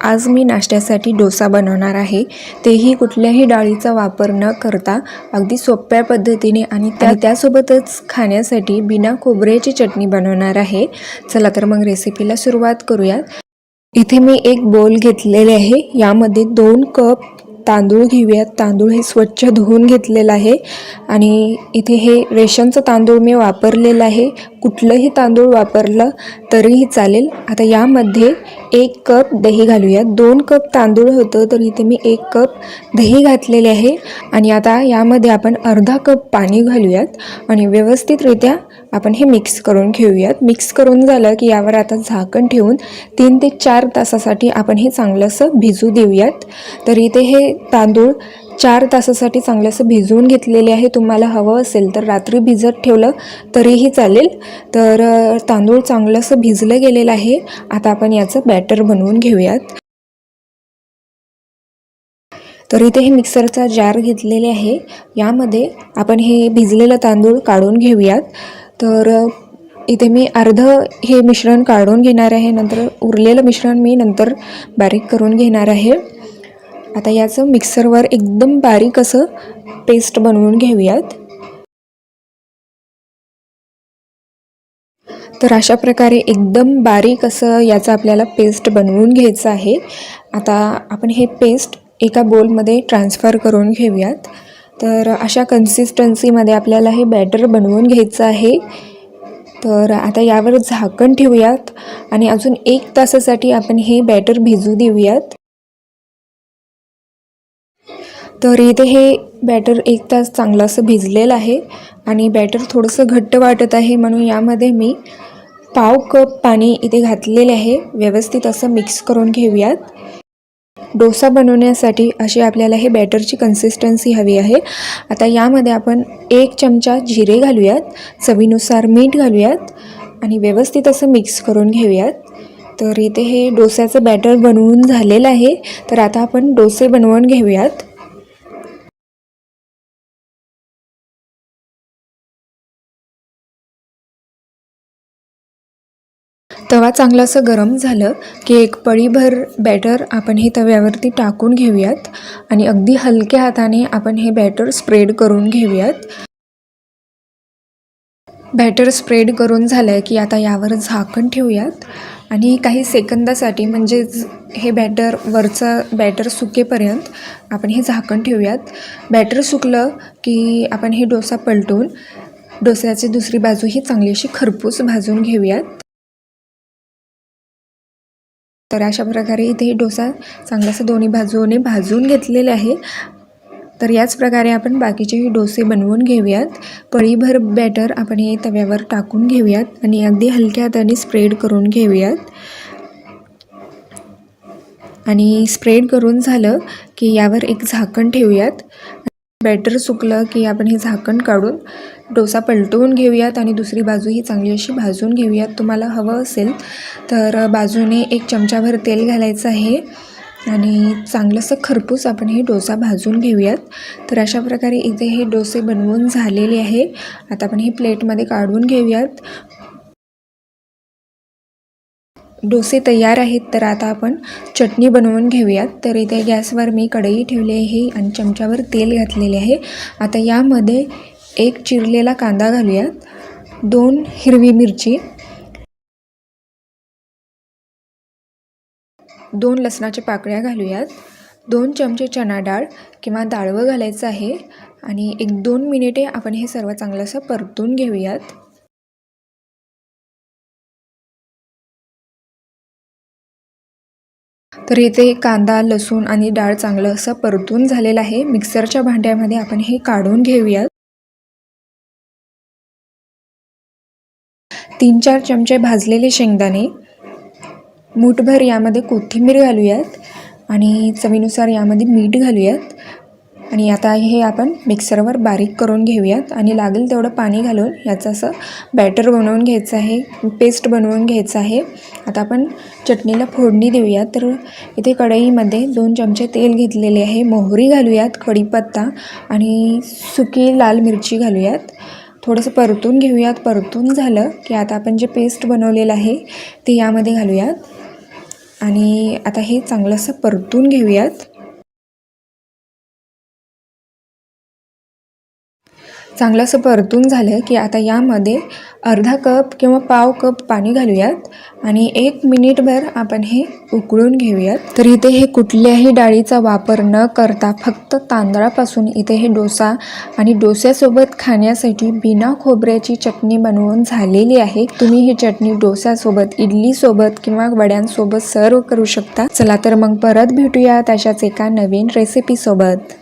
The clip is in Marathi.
आज मी नाश्त्यासाठी डोसा बनवणार आहे. तेही कुठल्याही डाळीचा वापर न करता अगदी सोप्या पद्धतीने आणि त्या त्यासोबतच खाण्यासाठी बिना खोबऱ्याची चटणी बनवणार आहे. चला तर मग रेसिपीला सुरुवात करूयात. इथे मी एक बोल घेतलेले आहे. यामध्ये दोन कप तांदूळ घेऊयात. तांदूळ हे स्वच्छ धुवून घेतलेलं आहे. आणि इथे हे रेशनचं तांदूळ मी वापरलेलं आहे. कुठलंही तांदूळ वापरलं तरीही चालेल. आता यामध्ये एक कप दही घालूयात दोन कप तांदूळ होतं तर इथे मी एक कप दही घातलेले आहे. आणि आता यामध्ये आपण अर्धा कप पाणी घालूयात. आणि व्यवस्थितरित्या आपण हे मिक्स करून घेऊयात. मिक्स करून झालं की यावर आता झाकण ठेवून तीन ते चार तासासाठी आपण हे चांगलंसं भिजू देऊयात. तर इथे हे तांदूळ चार तासासाठी चांगलं असं भिजवून घेतलेले आहे. तुम्हाला हवं असेल तर रात्री भिजत ठेवलं तरीही चालेल. तर तांदूळ तांदूळ चांगलंसं भिजलं गेलेलं आहे. आता आपण याचं बॅटर बनवून घेऊयात. तर इथे हे मिक्सरचा जार घेतलेले आहे. यामध्ये आपण हे भिजलेलं तांदूळ काढून घेऊयात. तर इथे मी अर्ध हे मिश्रण काढून घेणार आहे. नंतर उरलेलं मिश्रण मी नंतर बारीक करून घेणार आहे. आता याचं मिक्सरवर एकदम बारीक असं पेस्ट बनवून घेऊयात. तर अशा प्रकारे एकदम बारीक असं याचं आपल्याला पेस्ट बनवून घ्यायचं आहे. आता आपण हे पेस्ट एका बोलमध्ये ट्रान्सफर करून घेऊयात. तर अशा कन्सिस्टन्सीमध्ये आपल्याला हे बॅटर बनवून घ्यायचं आहे. तर आता यावर झाकण ठेवूयात आणि अजून एक तासासाठी आपण हे बॅटर भिजू देऊयात. तर इथे हे बॅटर एक तास चांगलं असं भिजलेलं आहे आणि बॅटर थोडंसं घट्ट वाटत आहे म्हणून यामध्ये मी पाव कप पाणी इथे घातलेले आहे. व्यवस्थित असं मिक्स करून घेऊयात. डोसा बनवण्यासाठी अशी आपल्याला हे बॅटरची कन्सिस्टन्सी हवी आहे. आता यामध्ये आपण एक चमचा जिरे घालूयात. चवीनुसार मीठ घालूयात आणि व्यवस्थित असं मिक्स करून घेऊयात. तर इथे हे डोस्याचं बॅटर बनवून झालेलं आहे. तर आता आपण डोसे बनवून घेऊयात. तवा चांगलं असं गरम झालं की एक पळीभर बॅटर आपण हे तव्यावरती टाकून घेऊयात आणि अगदी हलक्या हाताने आपण हे बॅटर स्प्रेड करून घेऊयात. बॅटर स्प्रेड करून झालं की आता यावर झाकण ठेवूयात आणि काही सेकंदासाठी म्हणजेच हे बॅटर वरचं बॅटर सुकेपर्यंत आपण हे झाकण ठेवूयात. बॅटर सुकलं की आपण हे डोसा पलटून डोस्याची दुसरी बाजू ही चांगली अशी खरपूस भाजून घेऊयात. तर अशा प्रकारे इथे डोसा चांगलासा दोन्ही बाजूने भाजून घेतलेले आहे. तर याच प्रकारे आपण बाकीचेही डोसे बनवून घेऊयात. पळीभर बॅटर आपण हे तव्यावर टाकून घेऊयात आणि अगदी हलक्या हाताने स्प्रेड करून घेऊयात. आणि स्प्रेड करून झालं की यावर एक झाकण ठेवूयात. बॅटर सुकलं की आपण हे झाकण काढून डोसा पलटवून घेऊयात आणि दुसरी बाजू ही चांगली अशी भाजून घेऊयात. तुम्हाला हवं असेल तर बाजूने एक चमचाभर तेल घालायचं आहे आणि चांगलंसं खरपूस आपण हे डोसा भाजून घेऊयात. तर अशा प्रकारे इथे हे डोसे बनवून झालेले आहे. आता आपण हे प्लेटमध्ये काढून घेऊयात. डोसे तयार आहेत तर आता आपण चटणी बनवून घेऊयात. तर इथे गॅसवर मी कढई ठेवली आहे आणि चमच्यावर तेल घातलेले आहे. आता यामध्ये एक चिरलेला कांदा घालूयात. दोन हिरवी मिरची. दोन लसणाच्या पाकळ्या घालूयात. दोन चमचे चणा डाळ किंवा डाळवं घालायचं आहे. आणि एक दोन मिनिटे आपण हे सर्व चांगलं असं परतून घेऊयात. तर इथे कांदा लसूण आणि डाळ चांगलं असं परतून झालेलं आहे. मिक्सरच्या भांड्यामध्ये आपण हे काढून घेऊयात. तीन चार चमचे भाजलेले शेंगदाणे. मूठभर यामध्ये कोथिंबीर घालूयात आणि चवीनुसार यामध्ये मीठ घालूयात. आणि आता हे आपण मिक्सरवर बारीक करून घेऊयात. आणि लागेल तेवढं पाणी घालून याचं असं बॅटर बनवून घ्यायचं आहे पेस्ट बनवून घ्यायचं आहे. आता आपण चटणीला फोडणी देऊयात. तर इथे कढईमध्ये दोन चमचे तेल घेतलेले आहे. मोहरी घालूयात कढीपत्ता आणि सुकी लाल मिरची घालूयात. थोडंसं परतून घेऊयात. परतून झालं की आता आपण जे पेस्ट बनवलेलं आहे ते यामध्ये घालूयात. आणि आता हे चांगलंसं परतून घेऊयात. चांगलं असं परतून झालं की आता यामध्ये अर्धा कप किंवा पाव कप पाणी घालूयात आणि एक मिनिटभर आपण हे उकळून घेऊयात. तर इथे हे कुठल्याही डाळीचा वापर न करता फक्त तांदळापासून इथे हे डोसा आणि डोस्यासोबत खाण्यासाठी बिना खोबऱ्याची चटणी बनवून झालेली आहे. तुम्ही ही चटणी डोस्यासोबत इडलीसोबत किंवा वड्यांसोबत सर्व करू शकता. चला तर मग परत भेटूयात अशाच एका नवीन रेसिपीसोबत